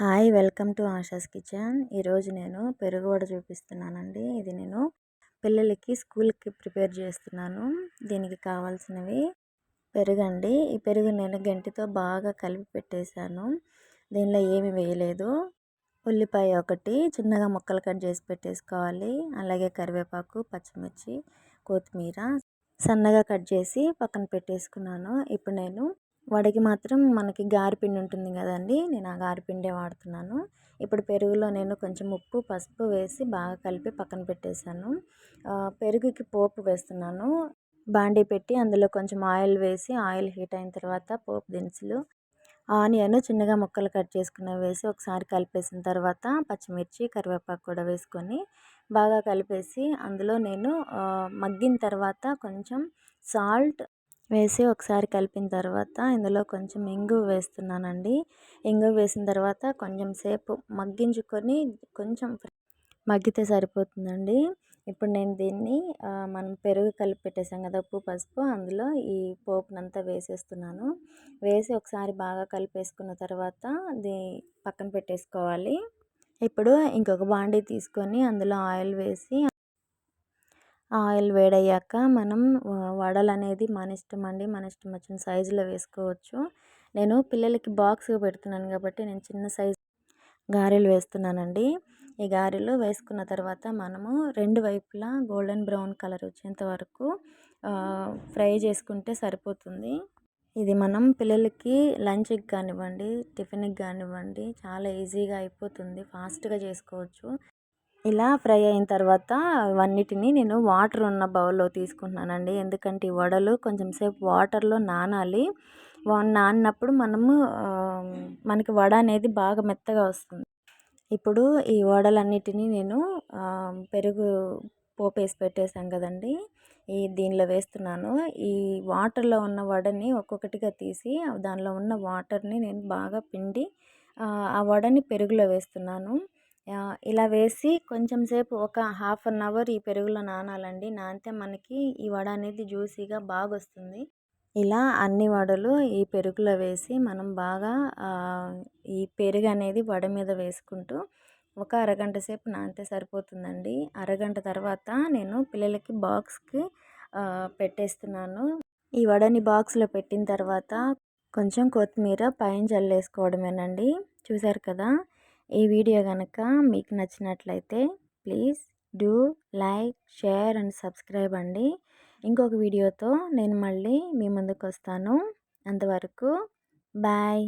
Hi welcome to Asha's kitchen. ఈరోజు నేను పెరుగు వడ చూపిస్తున్నానండి. ఇది నేను పిల్లలకి స్కూల్కి ప్రిపేర్ చేస్తున్నాను. దీనికి కావాల్సినవి పెరుగండి. ఈ పెరుగు నేను గంటితో బాగా కలిపి పెట్టేశాను. దీనిలో ఏమి వేయలేదు. ఉల్లిపాయ ఒకటి చిన్నగా ముక్కలు కట్ చేసి పెట్టేసుకోవాలి. అలాగే కరివేపాకు పచ్చిమిర్చి కొత్తిమీర సన్నగా కట్ చేసి పక్కన పెట్టేసుకున్నాను. ఇప్పుడు నేను వడకి మాత్రం మనకి గారెపిండి ఉంటుంది కదండి నేను ఆ గారెపిండే వాడుతున్నాను. ఇప్పుడు పెరుగులో నేను కొంచెం ఉప్పు పసుపు వేసి బాగా కలిపి పక్కన పెట్టేశాను. పెరుగుకి పోపు వేస్తున్నాను. బాండీ పెట్టి అందులో కొంచెం ఆయిల్ వేసి ఆయిల్ హీట్ అయిన తర్వాత పోపు దినుసులు ఆనియన్ చిన్నగా ముక్కలు కట్ చేసుకున్న వేసి ఒకసారి కలిపేసిన తర్వాత పచ్చిమిర్చి కరివేపాకు కూడా వేసుకొని బాగా కలిపేసి అందులో నేను మగ్గిన తర్వాత కొంచెం సాల్ట్ వేసి ఒకసారి కలిపిన తర్వాత ఇందులో కొంచెం ఇంగువ వేస్తున్నానండి. ఇంగువ వేసిన తర్వాత కొంచెం సేపు మగ్గించుకొని కొంచెం మగ్గితే సరిపోతుందండి. ఇప్పుడు నేను దీన్ని మనం పెరుగు కలిపి పెట్టేసాం కదా ఉప్పు పసుపు అందులో ఈ పోపునంతా వేసేస్తున్నాను. వేసి ఒకసారి బాగా కలిపేసుకున్న తర్వాత అది పక్కన పెట్టేసుకోవాలి. ఇప్పుడు ఇంకొక బాండీ తీసుకొని అందులో ఆయిల్ వేసి ఆయిల్ వేడయ్యాక మనం వడలు అనేది మన ఇష్టం అండి. మన ఇష్టం వచ్చిన సైజులో వేసుకోవచ్చు. నేను పిల్లలకి బాక్స్ పెడుతున్నాను కాబట్టి నేను చిన్న సైజు గారెలు వేస్తున్నానండి. ఈ గారెలు వేసుకున్న తర్వాత మనము రెండు వైపులా గోల్డెన్ బ్రౌన్ కలర్ వచ్చేంత వరకు ఫ్రై చేసుకుంటే సరిపోతుంది. ఇది మనం పిల్లలకి లంచ్కి కానివ్వండి టిఫిన్కి కానివ్వండి చాలా ఈజీగా అయిపోతుంది. ఫాస్ట్గా చేసుకోవచ్చు. ఇలా ఫ్రై అయిన తర్వాత అవన్నిటిని నేను వాటర్ ఉన్న బౌల్లో తీసుకుంటున్నానండి. ఎందుకంటే ఈ వడలు కొంచెం సేపు వాటర్లో నానాలి. నానినప్పుడు మనము మనకి వడ అనేది బాగా మెత్తగా వస్తుంది. ఇప్పుడు ఈ వడలన్నిటినీ నేను పెరుగు పోపేసి వేసి పెట్టేసాం కదండి. ఈ దీనిలో వేస్తున్నాను. ఈ వాటర్లో ఉన్న వడని ఒక్కొక్కటిగా తీసి దానిలో ఉన్న వాటర్ని నేను బాగా పిండి ఆ వడని పెరుగులో వేస్తున్నాను. ఇలా వేసి కొంచెం సేపు ఒక హాఫ్ అన్ అవర్ ఈ పెరుగులో నానాలండి. నానితే మనకి ఈ వడ అనేది జ్యూసీగా బాగా వస్తుంది ఇలా అన్ని వడలు ఈ పెరుగులో వేసి మనం బాగా ఈ పెరుగు అనేది వడ మీద వేసుకుంటూ ఒక అరగంట సేపు నానితే సరిపోతుందండి. అరగంట తర్వాత నేను పిల్లలకి బాక్స్కి పెట్టేస్తున్నాను. ఈ వడని బాక్స్లో పెట్టిన తర్వాత కొంచెం కొత్తిమీర పైన చల్లేసుకోవడమేనండి చూసారు కదా? ఈ వీడియో కనుక మీకు నచ్చినట్లయితే please do like share and subscribe అండి. ఇంకొక వీడియోతో నేను మళ్ళీ మీ ముందుకు వస్తాను అంతవరకు బాయ్.